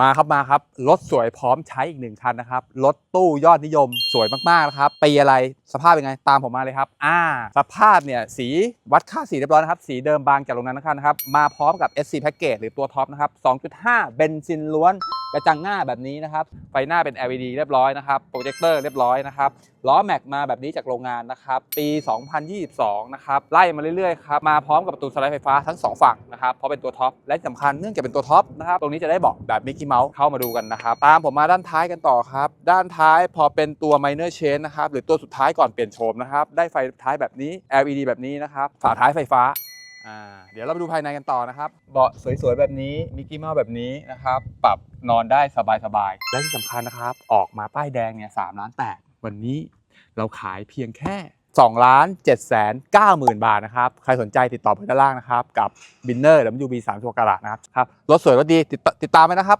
มาครับมาครับรถสวยพร้อมใช้อีกหนึ่งคันนะครับรถตู้ยอดนิยมสวยมากๆนะครับปีอะไรสภาพเป็นไงตามผมมาเลยครับ อ่า สภาพเนี่ยสีวัดค่าสีเรียบร้อยนะครับสีเดิมบางจากโรงงานนะครับมาพร้อมกับ SC Package หรือตัวท็อปนะครับ2.5 เบนซินล้วน กระจังหน้าแบบนี้นะครับ ไฟหน้าเป็น LED เรียบร้อยนะครับ โปรเจคเตอร์เรียบร้อยนะครับ ล้อแม็กมาแบบนี้จากโรงงานนะครับ ปี 2022 นะครับ ไล่มาเรื่อยๆครับ มาพร้อมกับประตูสไลด์ไฟฟ้าทั้ง 2 ฝั่งนะครับ เพราะเป็นตัวท็อป และที่สำคัญเนื่องจากเป็นตัวท็อปนะครับ ตรงนี้จะได้เบอกแบบมิกกี้เมาส์เข้ามาดูกันนะครับ ตามผมมาด้านท้ายกันต่อครับ ด้านท้ายพอเป็นตัว minor change นะครับ หรือตัวสุดท้ายก่อนเปลี่ยนโฉมนะครับ ได้ไฟท้ายแบบนี้ LED แบบนี้นะครับ ฝาท้ายไฟฟ้า อ่าเดี๋ยวเราไปดูภายในกันต่อนะครับ เบาะสวยๆ แบบนี้มิกกี้เมาส์แบบนี้นะครับ ปรับนอนได้สบายๆ และที่สำคัญนะครับ ออกมาป้ายแดงเนี่ยสามล้านแปดวันนี้เราขายเพียงแค่2ล้าน7แสน9หมื่นบาทนะครับ ใครสนใจติดต่อไปด้านล่างนะครับ กับบินเนอร์ WB 3ตัวกระดาษนะครับครับรถสวยรถดีติดต่อติดตามไปนะครับ